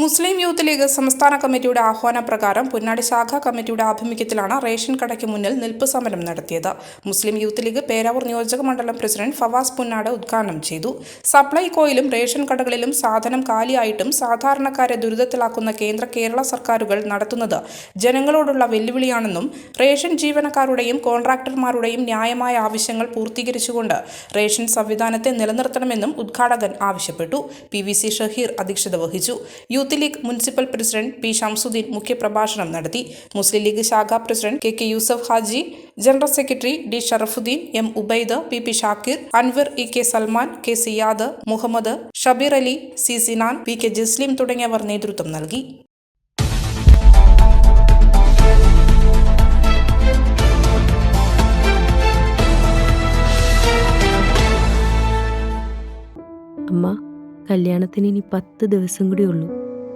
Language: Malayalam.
മുസ്ലിം യൂത്ത് ലീഗ് സംസ്ഥാന കമ്മിറ്റിയുടെ ആഹ്വാനപ്രകാരം പുന്നാടി ശാഖാ കമ്മിറ്റിയുടെ ആഭിമുഖ്യത്തിലാണ് റേഷൻ കടയ്ക്ക് മുന്നിൽ നിൽപ്പ് സമരം നടത്തിയത്. മുസ്ലിം യൂത്ത് ലീഗ് പേരാവൂർ നിയോജക മണ്ഡലം പ്രസിഡന്റ് ഫവാസ് പുന്നാട് ഉദ്ഘാടനം ചെയ്തു. സപ്ലൈകോയിലും റേഷൻ കടകളിലും സാധനം കാലിയായിട്ടും സാധാരണക്കാരെ ദുരിതത്തിലാക്കുന്ന കേന്ദ്ര കേരള സർക്കാരുകൾ നടത്തുന്നത് ജനങ്ങളോടുള്ള വെല്ലുവിളിയാണെന്നും റേഷൻ ജീവനക്കാരുടെയും കോൺട്രാക്ടർമാരുടെയും ന്യായമായ ആവശ്യങ്ങൾ പൂർത്തീകരിച്ചുകൊണ്ട് റേഷൻ സംവിധാനത്തെ നിലനിർത്തണമെന്നും ഉദ്ഘാടകൻ ആവശ്യപ്പെട്ടു. പി വി സി ഷഹീർ അധ്യക്ഷത വഹിച്ചു. Youth league municipal president P Shamsuddin മുഖ്യപ്രഭാഷണം നടത്തി. മുസ്ലിം ലീഗ് ശാഖ president K K Yusuf Haji general secretary D Sharafuddin M Ubaid P P Shakir Anwar E K Salman K Siyad Muhammad Shabeer Ali C Sinan P K Jaslim തുടങ്ങിയവർ നേതൃത്വം നൽകി. അമ്മ കല്യാണത്തിന് ഇനി പത്ത് ദിവസം കൂടി ഉള്ളൂ.